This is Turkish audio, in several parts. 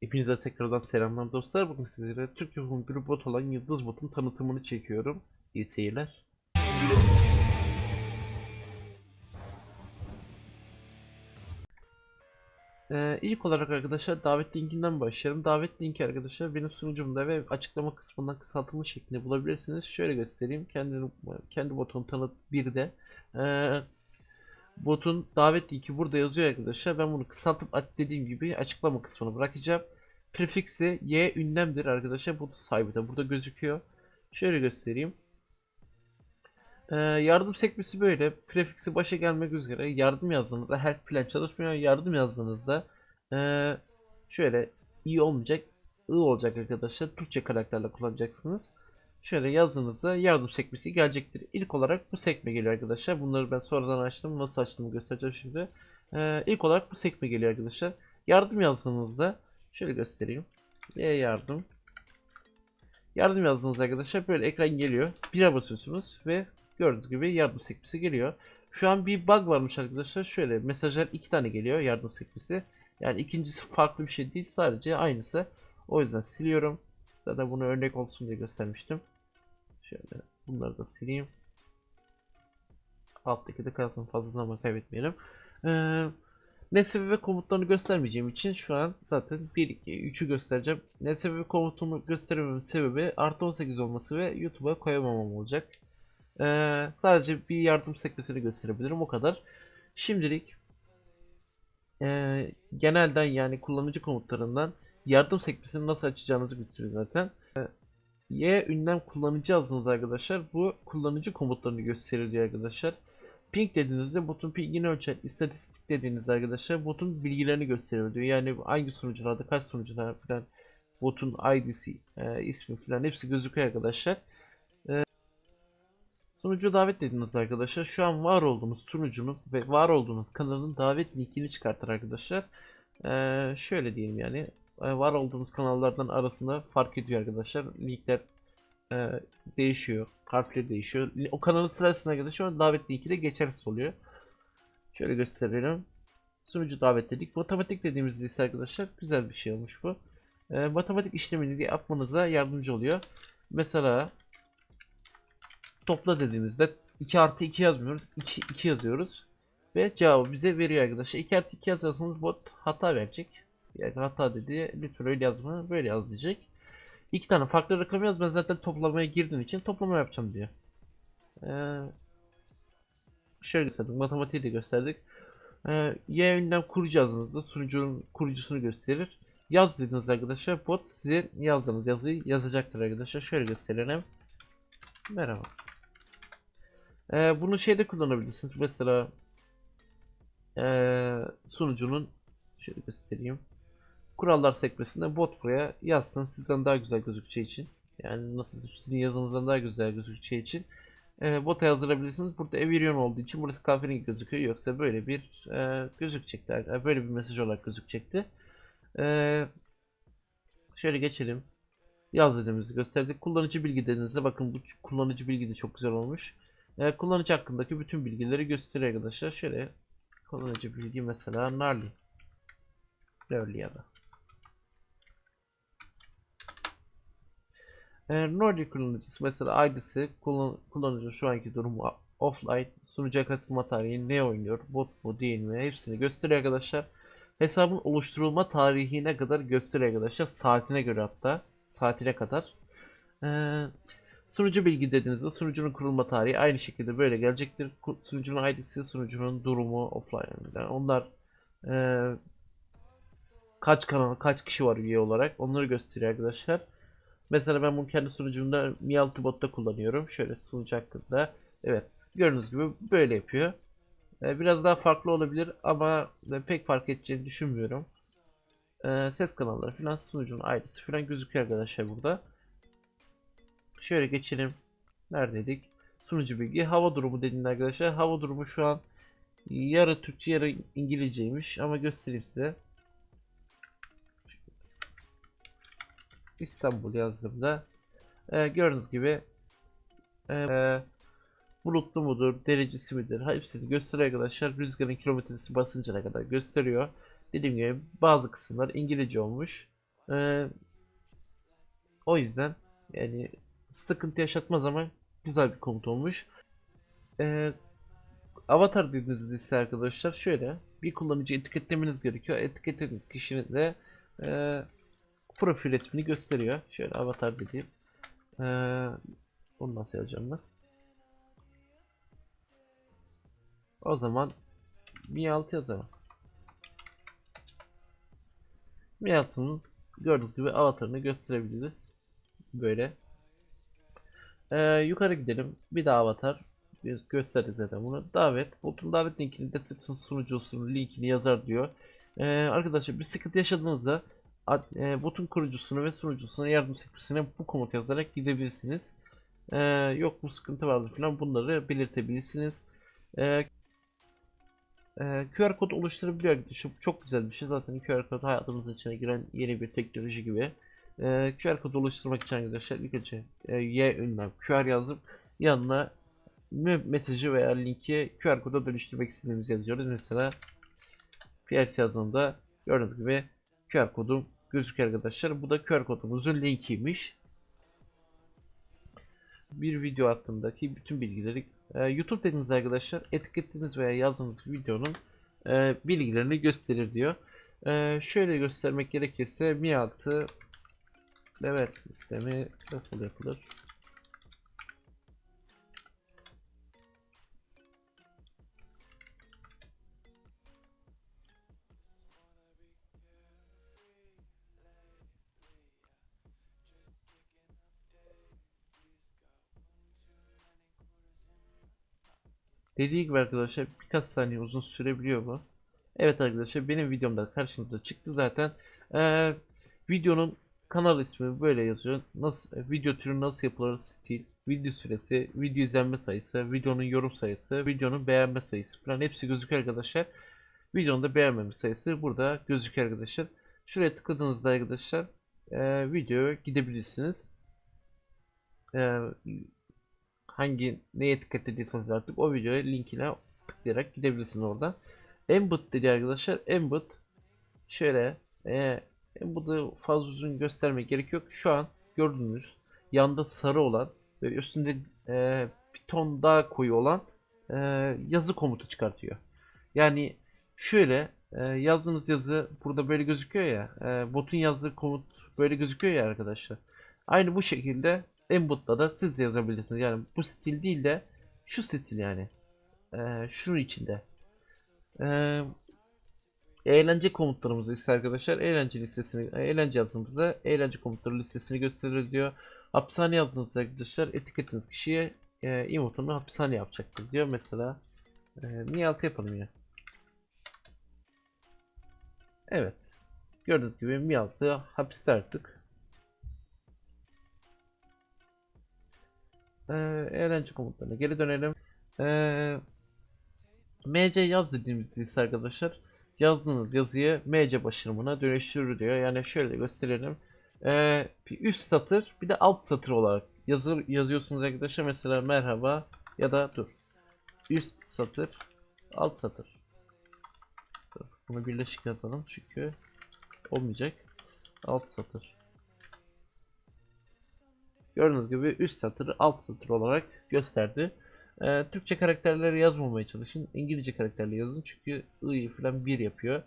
Hepinize tekrardan selamlar dostlar. Bugün sizlere Türk yapımı bir bot olan Yıldız Bot'un tanıtımını çekiyorum. İyi seyirler. Ee, ilk olarak arkadaşlar davet linkinden başlayalım. Davet linki arkadaşlar benim sunucumda ve açıklama kısmından kısaltılmış şeklinde bulabilirsiniz. Şöyle göstereyim. Kendi kendi botun tanıt bir de ee, botun davet linki burada yazıyor arkadaşlar. Ben bunu kısaltıp dediğim gibi açıklama kısmına bırakacağım. Prefiksi y ünlemdir arkadaşlar. Botun sahibi de burada gözüküyor. Şöyle göstereyim. Ee, yardım sekmesi böyle. Prefiksi başa gelmek üzere. Yardım yazdığınızda help plan çalışmıyor. Yardım yazdığınızda ee, şöyle iyi olmayacak. I olacak arkadaşlar. Türkçe karakterle kullanacaksınız. Şöyle yazdığınızda yardım sekmesi gelecektir. İlk olarak bu sekme geliyor arkadaşlar. Bunları ben sonradan açtım. Nasıl açtığımı göstereceğim şimdi. Ee, ilk olarak bu sekme geliyor arkadaşlar. Yardım yazdığınızda şöyle göstereyim. E yardım. Yardım yazdığınızda arkadaşlar böyle ekran geliyor. Bire basıyorsunuz ve gördüğünüz gibi yardım sekmesi geliyor. Şu an bir bug varmış arkadaşlar. Şöyle mesajlar iki tane geliyor yardım sekmesi. Yani ikincisi farklı bir şey değil. Sadece aynısı. O yüzden siliyorum. Zaten bunu örnek olsun diye göstermiştim. Şöyle bunları da sileyim. Alttaki de kalsın fazla zaman kaybetmeyelim. Ee, nesne ve komutlarını göstermeyeceğim için şu an zaten 1, 2, 3'ü göstereceğim. Nesne ve komutumu gösterememin sebebi artı 18 olması ve YouTube'a koyamamam olacak. Ee, sadece bir yardım sekmesini gösterebilirim o kadar. Şimdilik ee, genelden yani kullanıcı komutlarından yardım sekmesini nasıl açacağınızı bitiriyor zaten. Y ünlem kullanıcı yazdınız arkadaşlar. Bu kullanıcı komutlarını gösterir diyor arkadaşlar. Ping dediğinizde botun pingini ölçer. İstatistik dediğinizde arkadaşlar botun bilgilerini gösteriyor diyor. Yani hangi sunucularda kaç sunucular falan botun ID'si, e, ismi falan hepsi gözüküyor arkadaşlar. E, sunucu davet dediğinizde arkadaşlar şu an var olduğunuz sunucunun ve var olduğunuz kanalın davet linkini çıkartır arkadaşlar. E, şöyle diyelim yani var olduğunuz kanallardan arasında fark ediyor arkadaşlar. Linkler e, değişiyor. Harfleri değişiyor. O kanalın sırasına göre şu an davet linki de geçersiz oluyor. Şöyle gösterelim. Sunucu davet dedik. Matematik dediğimizde ise arkadaşlar güzel bir şey olmuş bu. E, matematik işleminizi yapmanıza yardımcı oluyor. Mesela topla dediğimizde 2 artı 2 yazmıyoruz. 2, 2 yazıyoruz. Ve cevabı bize veriyor arkadaşlar. 2 artı 2 yazarsanız bot hata verecek. Yani hata dedi. Lütfen öyle yazma. Böyle yaz diyecek. İki tane farklı rakam yaz. Ben zaten toplamaya girdiğim için toplama yapacağım diyor. Ee, şöyle gösterdik. Matematiği de gösterdik. Ee, y ünlem kurucu yazdığınızda sunucunun kurucusunu gösterir. Yaz dediğinizde arkadaşlar bot size yazdığınız yazıyı yazacaktır arkadaşlar. Şöyle gösterelim. Merhaba. Ee, bunu şeyde kullanabilirsiniz. Mesela ee, sunucunun şöyle göstereyim kurallar sekmesinde bot buraya yazsın sizden daha güzel gözükeceği için yani nasıl sizin yazınızdan daha güzel gözükeceği için e, bota yazdırabilirsiniz. Burada Evirion olduğu için burası kahverengi gözüküyor. Yoksa böyle bir e, gözükecekti. e, Böyle bir mesaj olarak gözükecekti. E, şöyle geçelim. Yaz dediğimizi gösterdik. Kullanıcı bilgi dediğinizde bakın bu kullanıcı bilgi de çok güzel olmuş. E, kullanıcı hakkındaki bütün bilgileri gösteriyor arkadaşlar. Şöyle kullanıcı bilgi mesela Narli. Narli ya da. E, Nordic kullanıcısı mesela ID'si kullan kullanıcı şu anki durumu offline sunucuya katılma tarihi ne oynuyor bot mu değil mi hepsini gösteriyor arkadaşlar. Hesabın oluşturulma tarihine kadar gösteriyor arkadaşlar saatine göre hatta saatine kadar. E, sunucu bilgi dediğinizde sunucunun kurulma tarihi aynı şekilde böyle gelecektir. Sunucunun ID'si sunucunun durumu offline yani onlar e, kaç kanal kaç kişi var üye olarak onları gösteriyor arkadaşlar. Mesela ben bunu kendi sunucumda Mi botta kullanıyorum. Şöyle sunucu hakkında. Evet. Gördüğünüz gibi böyle yapıyor. Ee, Biraz daha farklı olabilir ama e, pek fark edeceğini düşünmüyorum. Ee, Ses kanalları falan sunucunun ID'si falan gözüküyor arkadaşlar burada. Şöyle geçelim. Neredeydik? Sunucu bilgi. Hava durumu dediğinde arkadaşlar. Hava durumu şu an yarı Türkçe yarı İngilizceymiş ama göstereyim size. İstanbul yazdığımda e, gördüğünüz gibi e, bulutlu mudur, derecesi midir hepsini gösteriyor arkadaşlar. Rüzgarın kilometresi basıncına kadar gösteriyor. Dediğim gibi bazı kısımlar İngilizce olmuş. Ee, o yüzden yani sıkıntı yaşatmaz ama güzel bir komut olmuş. Ee, avatar dediğiniz ise arkadaşlar şöyle bir kullanıcı etiketlemeniz gerekiyor. Etiketlediğiniz kişinin de e, profil resmini gösteriyor. Şöyle avatar dediğim. Ee, onu nasıl yazacağım ben? O zaman Mi 6 yazalım. Mi 6'nın gördüğünüz gibi avatarını gösterebiliriz. Böyle. Ee, yukarı gidelim. Bir daha avatar. Biz gösterdik zaten bunu. Davet. Botun davet linkini destekçinin sunucusunun linkini yazar diyor. Ee, arkadaşlar bir sıkıntı yaşadığınızda ad- e, botun kurucusunu ve sunucusuna yardım sekmesine bu komut yazarak gidebilirsiniz. Ee, yok bu sıkıntı vardı falan bunları belirtebilirsiniz. Ee, ee, QR kod oluşturabiliyor arkadaşlar. Çok güzel bir şey. Zaten QR kod hayatımızın içine giren yeni bir teknoloji gibi. QR kod oluşturmak için arkadaşlar ilk önce e, Y ünlem QR yazıp yanına me- mesajı veya linki QR koda dönüştürmek istediğimizi yazıyoruz. Mesela PLC yazdığında gördüğünüz gibi QR kodum gözüküyor arkadaşlar. Bu da QR kodumuzun linkiymiş. Bir video hakkındaki bütün bilgileri e, YouTube dediğiniz arkadaşlar etiketlediğiniz veya yazdığınız videonun e, bilgilerini gösterir diyor. E, şöyle göstermek gerekirse Mi 6 level sistemi nasıl yapılır? Dediği gibi arkadaşlar birkaç saniye uzun sürebiliyor bu. Evet arkadaşlar benim videomda karşınıza çıktı zaten. Ee, videonun kanal ismi böyle yazıyor. Nasıl video türü nasıl yapılır stil, video süresi, video izlenme sayısı, videonun yorum sayısı, videonun beğenme sayısı falan hepsi gözüküyor arkadaşlar. Videonun da beğenmeme sayısı burada gözüküyor arkadaşlar. Şuraya tıkladığınızda arkadaşlar e, videoya gidebilirsiniz. E, hangi neye etiketlediyseniz artık o videoya linkine tıklayarak gidebilirsiniz oradan. Embed dedi arkadaşlar. Embed şöyle e, Embed'ı fazla uzun göstermek gerek yok. Şu an gördüğünüz yanda sarı olan ve üstünde e, bir ton daha koyu olan e, yazı komutu çıkartıyor. Yani şöyle e, yazdığınız yazı burada böyle gözüküyor ya e, botun yazdığı komut böyle gözüküyor ya arkadaşlar. Aynı bu şekilde Embed'da da siz de yazabilirsiniz. Yani bu stil değil de şu stil yani. Ee, şunun içinde. Ee, eğlence komutlarımızı ise arkadaşlar eğlence listesini eğlence yazdığımızda eğlence komutları listesini gösterir diyor. Hapishane yazdığınızda arkadaşlar etiketiniz kişiye e, emotunu hapishane yapacaktır diyor. Mesela e, niye altı yapalım ya. Evet. Gördüğünüz gibi Mi 6 hapiste artık. Ee, eğlence komutlarına geri dönelim. Ee, MC yaz dediğimiz ise arkadaşlar yazdığınız yazıyı MC başarımına dönüştürür diyor. Yani şöyle gösterelim. Ee, bir üst satır bir de alt satır olarak yazır, yazıyorsunuz arkadaşlar. Mesela merhaba ya da dur. Üst satır alt satır. Dur, bunu birleşik yazalım çünkü olmayacak. Alt satır. Gördüğünüz gibi üst satır alt satır olarak gösterdi. Ee, Türkçe karakterleri yazmamaya çalışın. İngilizce karakterleri yazın çünkü i'yi falan bir yapıyor.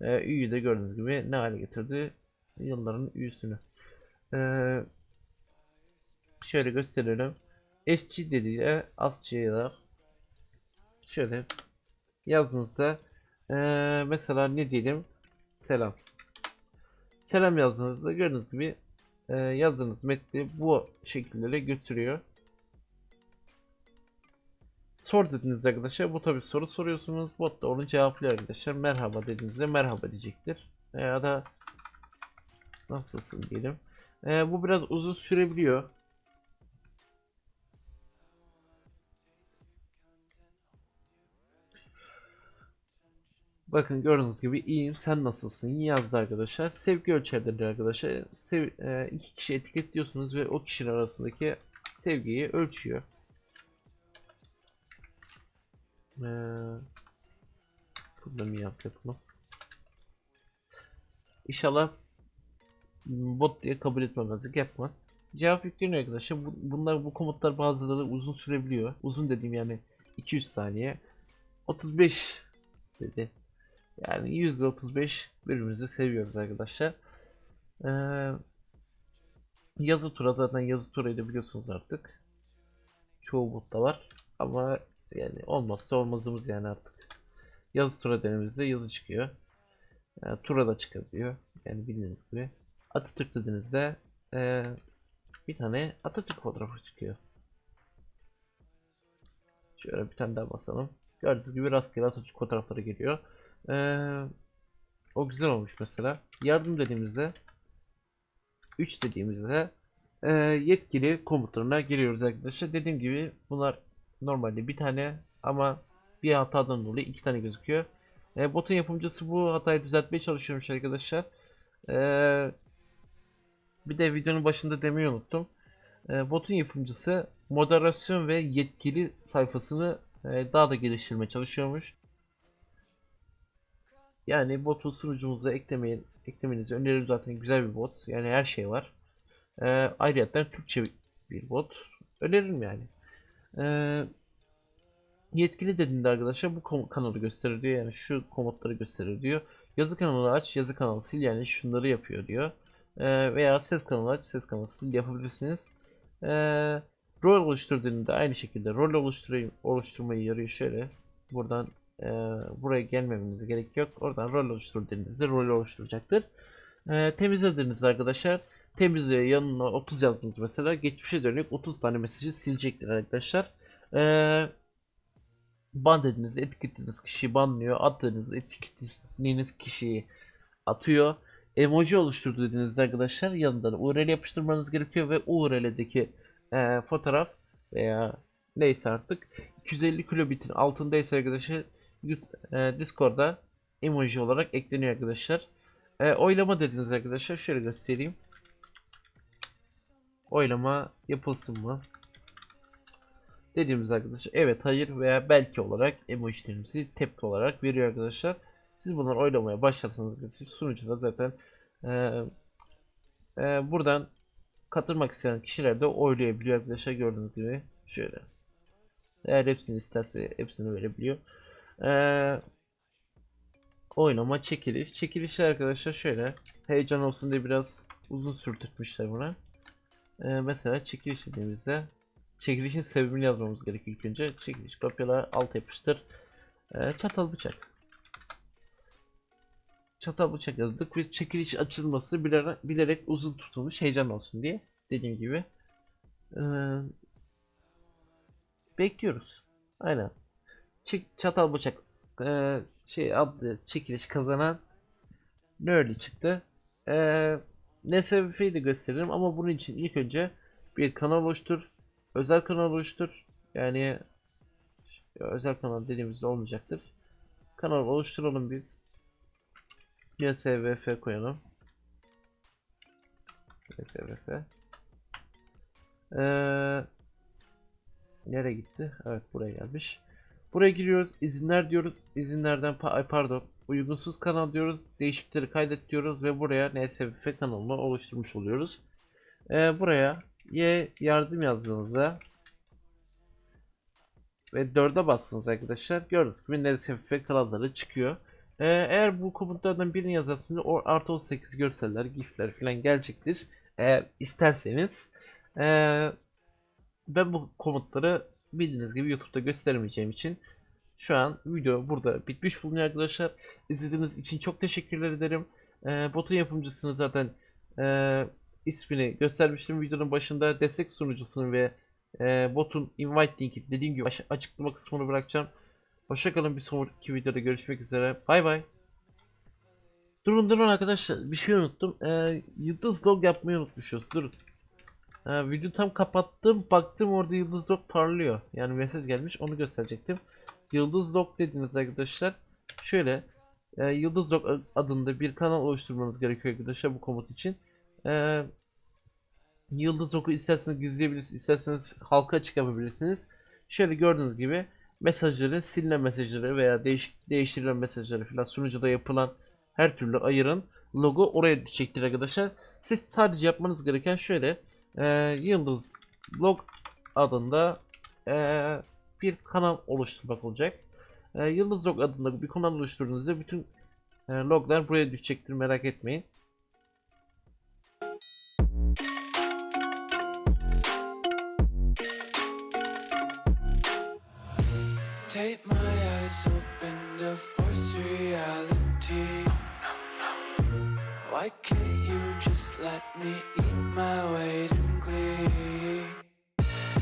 Ee, ü'yü de gördüğünüz gibi ne hale getirdi? Yılların ü'sünü. Ee, şöyle gösterelim. SC dediği ASCII'ye da şöyle yazdığınızda ee, mesela ne diyelim? Selam. Selam yazdığınızda gördüğünüz gibi e, yazdığınız metni bu şekillere götürüyor. Sor dediğinizde arkadaşlar bu tabi soru soruyorsunuz. Bot da onu cevaplıyor arkadaşlar. Merhaba dediğinizde merhaba diyecektir. Ya da nasılsın diyelim. E, bu biraz uzun sürebiliyor. Bakın gördüğünüz gibi iyiyim sen nasılsın yazdı arkadaşlar. Sevgi ölçerleri arkadaşlar. Sev, e, iki kişi etiketliyorsunuz ve o kişinin arasındaki sevgiyi ölçüyor. Ee, burada mı yap yapalım. İnşallah bot diye kabul etmemezlik yapmaz. Cevap yükleniyor arkadaşlar. Bu- bunlar bu komutlar bazıları uzun sürebiliyor. Uzun dediğim yani 200 saniye. 35 dedi. Yani %35 birbirimizi seviyoruz arkadaşlar. Ee, yazı tura zaten yazı turayı biliyorsunuz artık. Çoğu botta var. Ama yani olmazsa olmazımız yani artık. Yazı tura denediğimizde yazı çıkıyor. Yani tura da çıkabiliyor. Yani bildiğiniz gibi. Atatürk dediğinizde ee, bir tane Atatürk fotoğrafı çıkıyor. Şöyle bir tane daha basalım. Gördüğünüz gibi rastgele Atatürk fotoğrafları geliyor. Ee, o güzel olmuş mesela. Yardım dediğimizde 3 dediğimizde e, yetkili komutlarına giriyoruz arkadaşlar. Dediğim gibi bunlar normalde bir tane ama bir hatadan dolayı iki tane gözüküyor. E, botun yapımcısı bu hatayı düzeltmeye çalışıyormuş arkadaşlar. E, bir de videonun başında demeyi unuttum. E, botun yapımcısı moderasyon ve yetkili sayfasını e, daha da geliştirmeye çalışıyormuş. Yani botu sunucumuza eklemeyin, eklemenizi öneririm zaten güzel bir bot. Yani her şey var. E, ayrıca Türkçe bir bot. Öneririm yani. E, yetkili dediğinde arkadaşlar bu kanalı gösterir diyor. Yani şu komutları gösterir diyor. Yazı kanalı aç, yazı kanalı sil yani şunları yapıyor diyor. E, veya ses kanalı aç, ses kanalı sil yapabilirsiniz. E, rol oluştur dediğinde aynı şekilde rol oluşturayım, oluşturmayı yarıyor şöyle. Buradan e, buraya gelmememize gerek yok. Oradan rol oluştur dediğinizde rol oluşturacaktır. E, temizlediğinizde arkadaşlar temizle yanına 30 yazdınız mesela geçmişe dönük 30 tane mesajı silecektir arkadaşlar. E, ban dediğinizde etiketlediğiniz kişiyi banlıyor. Attığınız etiketlediğiniz kişiyi atıyor. Emoji oluştur dediğinizde arkadaşlar yanından URL yapıştırmanız gerekiyor ve URL'deki e, fotoğraf veya neyse artık 250 kilobitin altındaysa arkadaşlar e, Discord'da emoji olarak ekleniyor arkadaşlar. E, oylama dediniz arkadaşlar. Şöyle göstereyim. Oylama yapılsın mı? Dediğimiz arkadaşlar evet hayır veya belki olarak emojilerimizi tepki olarak veriyor arkadaşlar. Siz bunları oylamaya başlarsanız arkadaşlar, zaten e, e, buradan katılmak isteyen kişiler de oylayabiliyor arkadaşlar gördüğünüz gibi. Şöyle. Eğer hepsini isterse hepsini verebiliyor. Ee, oynama çekiliş. Çekilişler arkadaşlar şöyle. Heyecan olsun diye biraz uzun sürdürtmüşler buna. Ee, mesela çekiliş dediğimizde çekilişin sebebini yazmamız gerekiyor ilk önce. Çekiliş kopyala alt yapıştır. Ee, çatal bıçak. Çatal bıçak yazdık ve çekiliş açılması bilerek, bilerek uzun tutulmuş heyecan olsun diye. Dediğim gibi. Ee, bekliyoruz. Aynen. Çek, çatal bıçak ee, şey adlı çekiliş kazanan Nerdy çıktı. Ee, NSF'yi de gösteririm ama bunun için ilk önce bir kanal oluştur. Özel kanal oluştur. Yani özel kanal dediğimizde olmayacaktır. Kanal oluşturalım biz. NSVF koyalım. NSVF. Ee, nereye gitti? Evet buraya gelmiş. Buraya giriyoruz. izinler diyoruz. İzinlerden pa- pardon. Uygunsuz kanal diyoruz. Değişiklikleri kaydet diyoruz ve buraya NSVF kanalını oluşturmuş oluyoruz. Ee, buraya Y yardım yazdığınızda ve 4'e bastınız arkadaşlar. Gördüğünüz gibi NSVF kanalları çıkıyor. Ee, eğer bu komutlardan birini yazarsanız o artı 18 görseller, gifler falan gelecektir. Eğer isterseniz. Ee, ben bu komutları bildiğiniz gibi YouTube'da göstermeyeceğim için şu an video burada bitmiş bulunuyor arkadaşlar. İzlediğiniz için çok teşekkürler ederim. Ee, botun yapımcısını zaten e, ismini göstermiştim videonun başında. Destek sunucusunu ve e, botun invite linki dediğim gibi açıklama kısmını bırakacağım. Hoşçakalın bir sonraki videoda görüşmek üzere. Bay bay. Durun durun arkadaşlar bir şey unuttum. Ee, yıldız log yapmayı unutmuşuz. Durun. Ha, video tam kapattım. Baktım orada yıldız log parlıyor. Yani mesaj gelmiş onu gösterecektim. Yıldız log dediğiniz arkadaşlar şöyle e, yıldız log adında bir kanal oluşturmanız gerekiyor arkadaşlar bu komut için. E, yıldız log'u isterseniz gizleyebilirsiniz, isterseniz halka açık yapabilirsiniz. Şöyle gördüğünüz gibi mesajları, silinen mesajları veya değiş, değiştirilen mesajları falan sunucuda yapılan her türlü ayırın. Logo oraya düşecektir arkadaşlar. Siz sadece yapmanız gereken şöyle e, Yıldız Log adında e, bir kanal oluşturmak olacak. E, Yıldız Log adında bir kanal oluşturduğunuzda bütün e, loglar buraya düşecektir merak etmeyin. Take my eyes open to force reality. Why can't you just let me eat my in glee?